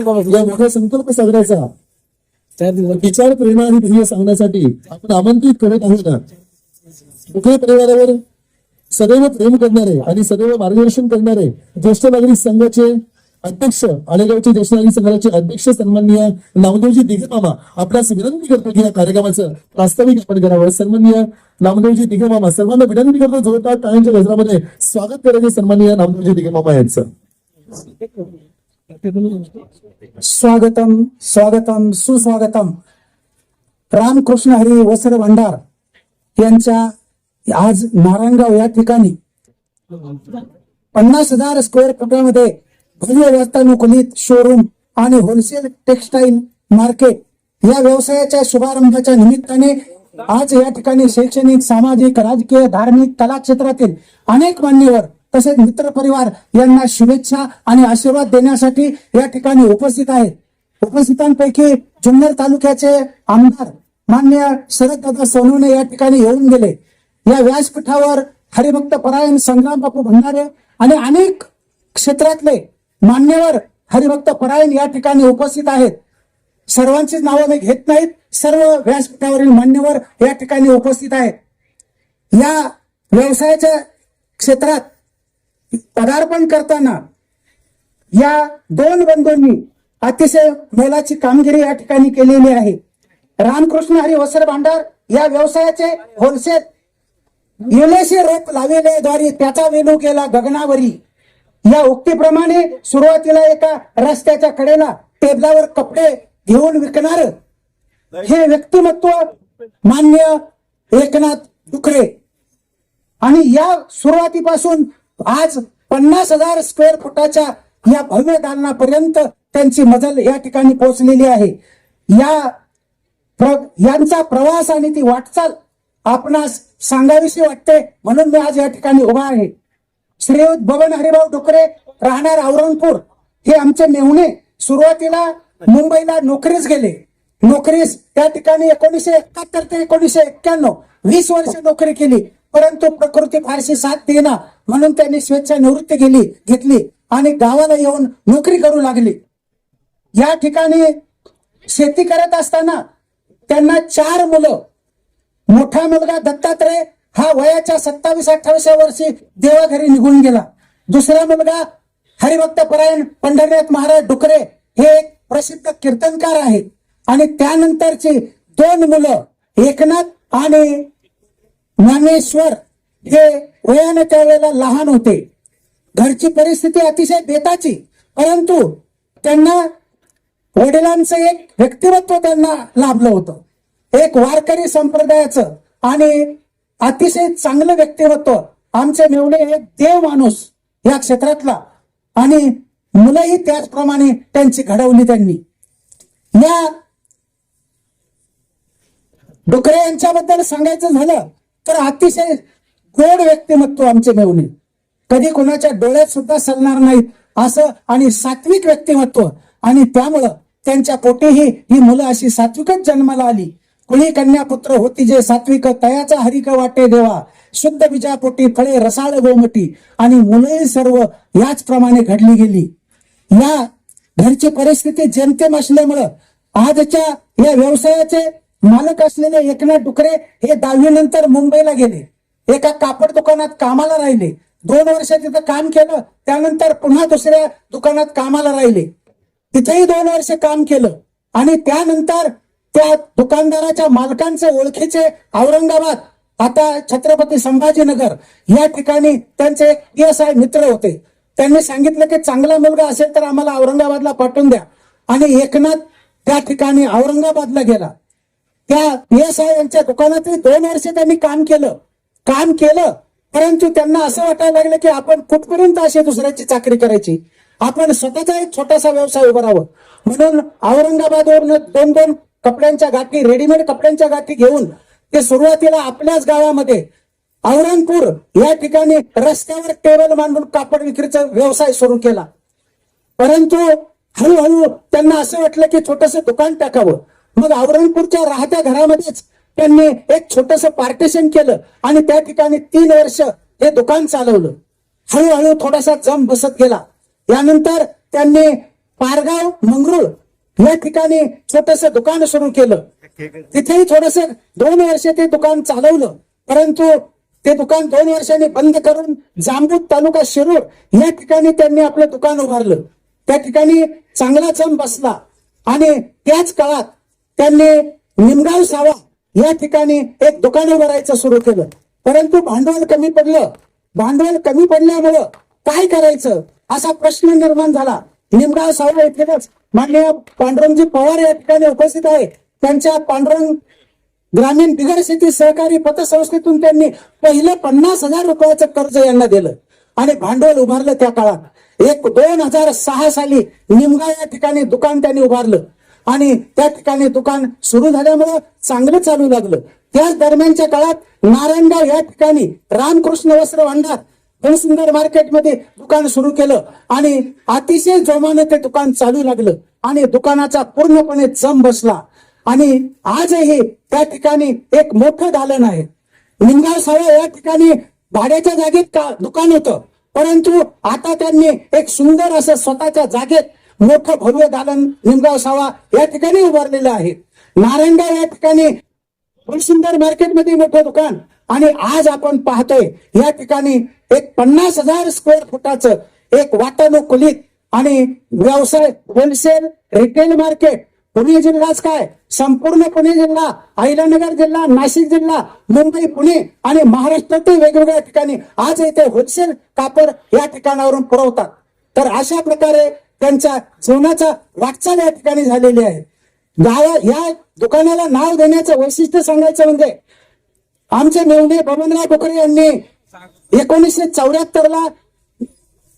या मोठ्या संकल्प साजरायचा विचार प्रेरणा आणि ध्येय सांगण्यासाठी आपण आमंत्रित करत आहोत ना. कुठल्या परिवारावर? सदैव प्रेम करणारे आणि सदैव मार्गदर्शन करणारे ज्येष्ठ नागरिक संघाचे अध्यक्ष आलेगावचे ज्येष्ठ नागरिक संघाचे अध्यक्ष सन्माननीय नामदेवजी दिघे मामा आपल्यास विनंती करतो की या कार्यक्रमाचं प्रास्ताविक आपण करावं. सन्माननीय नामदेवजी दिघे मामा सर्वांना विनंती करतो जोरदार टाळ्यांच्या गजरामध्ये स्वागत करायचे सन्माननीय नामदेवजी दिघे मामा यांचं. स्वागतम स्वागतम सुस्वागतम. रामकृष्ण हरी वसर भंडार यांच्या आज नारायणगाव या ठिकाणी पन्नास हजार स्क्वेअर फुटामध्ये भव्य व्यवस्थानुकूलित शोरूम आणि होलसेल टेक्सटाईल मार्केट या व्यवसायाच्या शुभारंभाच्या निमित्ताने आज या ठिकाणी शैक्षणिक सामाजिक राजकीय धार्मिक कला क्षेत्रातील अनेक मान्यवर तसेच मित्र परिवार यांना शुभेच्छा आणि आशीर्वाद देण्यासाठी या ठिकाणी उपस्थित आहेत. उपस्थितांपैकी जुन्नर तालुक्याचे आमदार मान्य शरददादा सोनवणे या ठिकाणी येऊन गेले. या व्यासपीठावर हरिभक्त परायण संग्राम बापू भंडारे आणि अनेक क्षेत्रातले मान्यवर हरिभक्त परायण या ठिकाणी उपस्थित आहेत. सर्वांची नावं मी घेत नाहीत सर्व व्यासपीठावरील मान्यवर या ठिकाणी उपस्थित आहेत. या व्यवसायाच्या क्षेत्रात पदार्पण करताना या दोन बंधूंनी अतिशय मोलाची कामगिरी या ठिकाणी केलेली आहे. रामकृष्ण हरी वसर भांडार या व्यवसायाचे होलसेल युलेसे रोप लाविले द्वारे त्याचा वेणू केला गगनावरी. या उक्तीप्रमाणे सुरुवातीला एका रस्त्याच्या कडेला टेबलावर कपडे घेऊन विकणार हे व्यक्तिमत्व मान्य एकनाथ डुकरे. आणि या सुरुवातीपासून आज पन्नास हजार स्क्वेअर फुटाच्या या भव्य दालनापर्यंत त्यांची मजल या ठिकाणी पोहोचलेली आहे. या प्र- यांचा प्रवास आणि ती वाटचाल आपणास सांगावीशी वाटते म्हणून मी आज या ठिकाणी उभा आहे. श्रीयुत बबन हरिभाऊ डुकरे राहणार औरंगपूर. हे आमचे मेहुणे. सुरुवातीला मुंबईला नोकरीस गेले. नोकरीस त्या ठिकाणी एकोणीशे एकाहत्तर ते एकोणीशे एक्क्याण्णव वीस वर्ष नोकरी केली. परंतु प्रकृती फारशी साथ देना म्हणून त्यांनी स्वेच्छा निवृत्ती केली घेतली आणि गावाला येऊन नोकरी करू लागली. या ठिकाणी शेती करत असताना त्यांना चार मुलं. मोठा मुलगा दत्तात्रय हा वयाच्या सत्तावीस अठ्ठावीसव्या वर्षी देवाघरी निघून गेला. दुसरा मुलगा हरिभक्त परायण पंढरीनाथ महाराज डुकरे हे एक प्रसिद्ध कीर्तनकार आहेत. आणि त्यानंतरची दोन मुलं एकनाथ आणि ज्ञानेश्वर हे वयाने त्यावेळेला लहान होते. घरची परिस्थिती अतिशय बेताची परंतु त्यांना वडिलांचं एक व्यक्तिमत्व त्यांना लाभलं होतं. एक वारकरी संप्रदायाचं आणि अतिशय चांगलं व्यक्तिमत्व आमचे मेवणे हे देव माणूस या क्षेत्रातला आणि मुलंही त्याचप्रमाणे त्यांची घडवली त्यांनी. या डुकरे यांच्याबद्दल सांगायचं झालं तर अतिशय गोड व्यक्तिमत्व आमचे मेवणे कधी कोणाच्या डोळ्यात सुद्धा सरणार नाहीत असं आणि सात्विक व्यक्तिमत्व. आणि त्यामुळं त्यांच्या पोटीही ही मुलं अशी सात्विकच जन्माला आली. कुणी कन्या पुत्र होती जे सात्विक तयाचा हरिक वाटे देवा. शुद्ध बीजापोटी फळे रसाळ गोमटी. आणि मुलंही सर्व याचप्रमाणे घडली गेली. या घरची परिस्थिती जेमतेम असल्यामुळं आजच्या या व्यवसायाचे मालक असलेले एकनाथ डुकरे हे दहावी नंतर मुंबईला गेले. एका कापड दुकानात कामाला राहिले. दोन वर्ष तिथं काम केलं. त्यानंतर पुन्हा दुसऱ्या दुकानात कामाला राहिले. तिथेही दोन वर्ष काम केलं. आणि त्यानंतर त्या दुकानदाराच्या मालकांचे ओळखीचे औरंगाबाद आता छत्रपती संभाजीनगर या ठिकाणी त्यांचे एक एस आय मित्र होते. त्यांनी सांगितलं की चांगला मुलगा असेल तर आम्हाला औरंगाबादला पाठवून द्या. आणि एकनाथ त्या ठिकाणी औरंगाबादला गेला. त्या एस आय यांच्या दुकानातही दोन वर्ष त्यांनी काम केलं. काम केलं. परंतु त्यांना असं वाटायला लागलं की आपण कुठपर्यंत अशी दुसऱ्याची चाकरी करायची? आपण स्वतःचा एक छोटासा व्यवसाय उभारावं म्हणून औरंगाबादवरून दोन दोन कपड्यांच्या गाठी रेडीमेड कपड्यांच्या गाठी घेऊन ते सुरुवातीला आपल्याच गावामध्ये औरंगपूर या ठिकाणी रस्त्यावर टेबल मांडून कापड विक्रीचा व्यवसाय सुरू केला. परंतु हळूहळू त्यांना असं वाटलं की छोटस दुकान टाकावं. मग औरंगपूरच्या राहत्या घरामध्येच त्यांनी एक छोटस पार्टेशन केलं आणि त्या ठिकाणी तीन वर्ष हे दुकान चालवलं. हळूहळू थोडासा जम बसत गेला. यानंतर त्यांनी पारगाव मंगरुळ या ठिकाणी छोटस दुकान सुरू केलं. तिथेही थोडस दोन वर्ष ते दुकान चालवलं. परंतु ते दुकान दोन वर्षांनी बंद करून जांबूत तालुका शिरूर या ठिकाणी त्यांनी आपलं दुकान उभारलं. त्या ठिकाणी चांगला जम बसला आणि त्याच काळात त्यांनी निमगाव सावा या ठिकाणी एक दुकान उभारायचं सुरू केलं. परंतु भांडवल कमी पडलं. भांडवल कमी पडल्यामुळं काय करायचं असा प्रश्न निर्माण झाला. निमगाव सावा येथेच माननीय पांडुरंगजी पवार या ठिकाणी उपस्थित आहे. त्यांच्या पांडुरंग ग्रामीण बिगर शेती सहकारी पतसंस्थेतून त्यांनी पहिलं पन्नास हजार रुपयाचं कर्ज यांना दिलं. आणि भांडवल उभारलं त्या काळात. एक दोन हजार सहा साली निमगाव या ठिकाणी दुकान त्यांनी उभारलं. आणि त्या ठिकाणी दुकान सुरू झाल्यामुळं चांगलं चालू लागलं. त्याच दरम्यानच्या काळात नारायणगाव या ठिकाणी रामकृष्ण वस्त्र भांडार सुंदर मार्केटमध्ये दुकान सुरू केलं आणि अतिशय जोमाने ते दुकान चालू लागलं आणि दुकानाचा पूर्णपणे जम बसला. आणि आजही त्या ठिकाणी एक मोठं दालन आहे. निंगाळसाळ या ठिकाणी भाड्याच्या जागेत का दुकान होतं? परंतु आता त्यांनी एक सुंदर असं स्वतःच्या जागेत मोठं भव्य दालन निमगाव सावा या ठिकाणी उभारलेलं आहे. नारायणगाव या ठिकाणी सुंदर मार्केटमध्ये मोठं दुकान. आणि आज आपण पाहतोय या ठिकाणी एक पन्नास हजार स्क्वेअर फुटाचं एक वातानुकूलित आणि व्यवसाय होलसेल रिटेल मार्केट पुणे जिल्हाच काय? संपूर्ण पुणे जिल्हा अहिलानगर जिल्हा नाशिक जिल्हा मुंबई पुणे आणि महाराष्ट्रातील वेगवेगळ्या ठिकाणी आज येथे होलसेल कापड या ठिकाणावरून पुरवतात. तर अशा प्रकारे त्यांच्या जीवनाचा वाटचाल या ठिकाणी झालेली आहे. गावा या दुकानाला नाव देण्याचं वैशिष्ट्य सांगायचं म्हणजे आमचे मेवणे बबनराव डोकरे यांनी एकोणीसशे चौऱ्याहत्तर ला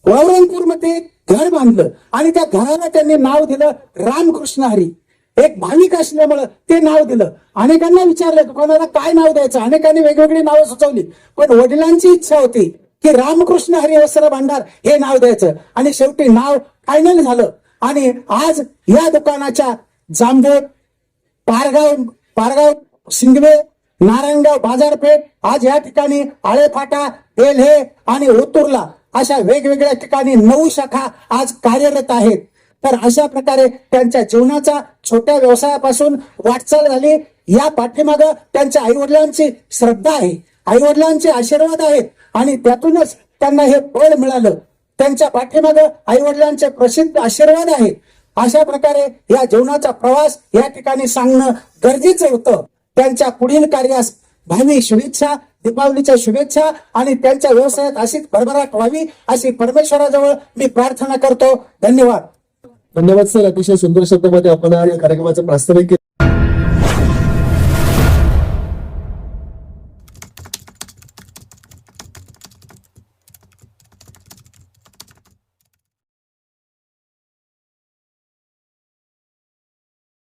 औरंगपूरमध्ये घर बांधलं आणि त्या घराला त्यांनी नाव दिलं रामकृष्ण हरी एक भाविक असल्यामुळं ते नाव दिलं. अनेकांना विचारलं दुकानाला काय नाव द्यायचं? अनेकांनी वेगवेगळी नावं सुचवली. पण वडिलांची इच्छा होती की रामकृष्ण हरिवस्त्र भांडार हे नाव द्यायचं. आणि शेवटी नाव फायनल झालं. आणि आज या दुकानाच्या जांभूळ पारगाव पारगाव सिंगवे नारायणगाव बाजारपेठ आज या ठिकाणी आळेफाटा बेल्हे आणि ओतूरला अशा वेगवेगळ्या ठिकाणी नऊ शाखा आज कार्यरत आहेत. तर अशा प्रकारे त्यांच्या जीवनाचा छोट्या व्यवसायापासून वाटचाल झाली. या पाठीमाग त्यांच्या आईवडिलांची श्रद्धा आहे. आईवडिलांचे आशीर्वाद आहेत. आणि त्यातूनच त्यांना हे बळ मिळालं. त्यांच्या पाठीमाग आईवडिलांचे प्रसिद्ध आशीर्वाद आहेत अशा प्रकारे या जीवनाचा प्रवास या ठिकाणी सांगणं गरजेचं होतं. त्यांच्या पुढील कार्यास भावी शुभेच्छा दीपावलीच्या शुभेच्छा आणि त्यांच्या व्यवसायात अशीच भरभराट व्हावी अशी परमेश्वराजवळ मी प्रार्थना करतो. धन्यवाद. धन्यवाद सर. अतिशय सुंदर शब्दामध्ये आपण या कार्यक्रमाचं प्रास्ताविक केलं.